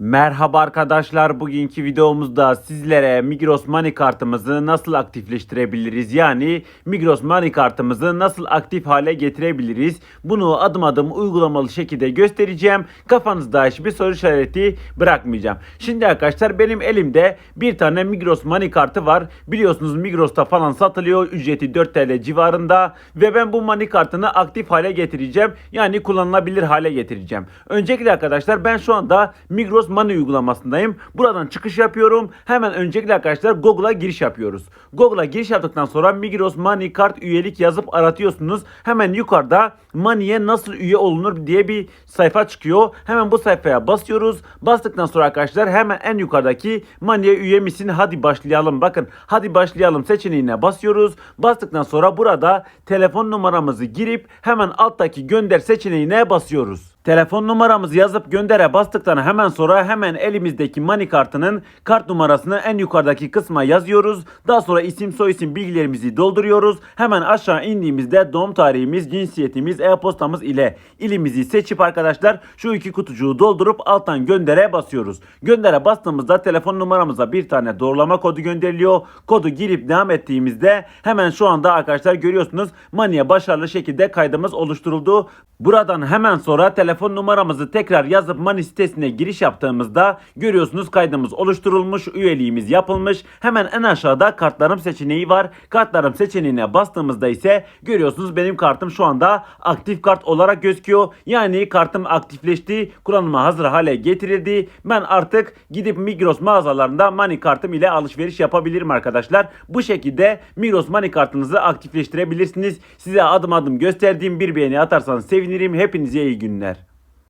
Merhaba arkadaşlar. Bugünkü videomuzda sizlere Migros Money kartımızı nasıl aktifleştirebiliriz? Yani Migros Money kartımızı nasıl aktif hale getirebiliriz? Bunu adım adım uygulamalı şekilde göstereceğim. Kafanızda hiçbir soru işareti bırakmayacağım. Şimdi arkadaşlar benim elimde bir tane Migros Money kartı var. Biliyorsunuz Migros'ta falan satılıyor. Ücreti 4 TL civarında ve ben bu Money kartını aktif hale getireceğim. Yani kullanılabilir hale getireceğim. Öncelikle arkadaşlar ben şu anda Migros Money uygulamasındayım. Buradan çıkış yapıyorum. Hemen öncelikle arkadaşlar Google'a giriş yapıyoruz. Google'a giriş yaptıktan sonra Migros Money kart üyelik yazıp aratıyorsunuz. Hemen yukarıda Money'e nasıl üye olunur diye bir sayfa çıkıyor. Hemen bu sayfaya basıyoruz. Bastıktan sonra arkadaşlar hemen en yukarıdaki Money'e üye misin? Hadi başlayalım. Bakın hadi başlayalım seçeneğine basıyoruz. Bastıktan sonra burada telefon numaramızı girip hemen alttaki gönder seçeneğine basıyoruz. Telefon numaramızı yazıp göndere bastıktan hemen sonra hemen elimizdeki money kartının kart numarasını en yukarıdaki kısma yazıyoruz. Daha sonra isim soyisim bilgilerimizi dolduruyoruz. Hemen aşağı indiğimizde doğum tarihimiz, cinsiyetimiz, e-postamız ile ilimizi seçip arkadaşlar şu iki kutucuğu doldurup alttan göndere basıyoruz. Göndere bastığımızda telefon numaramıza bir tane doğrulama kodu gönderiliyor. Kodu girip devam ettiğimizde hemen şu anda arkadaşlar görüyorsunuz Money'e başarılı şekilde kaydımız oluşturuldu. Buradan hemen sonra telefon numaramızı tekrar yazıp Money sitesine giriş yaptığımızda görüyorsunuz kaydımız oluşturulmuş, üyeliğimiz yapılmış. Hemen en aşağıda kartlarım seçeneği var. Kartlarım seçeneğine bastığımızda ise görüyorsunuz benim kartım şu anda aktif kart olarak gözüküyor. Yani kartım aktifleşti, kullanıma hazır hale getirildi. Ben artık gidip Migros mağazalarında Money kartım ile alışveriş yapabilirim arkadaşlar. Bu şekilde Migros Money kartınızı aktifleştirebilirsiniz. Size adım adım gösterdiğim bir beğeni atarsanız sevinirim. Hepinize iyi günler.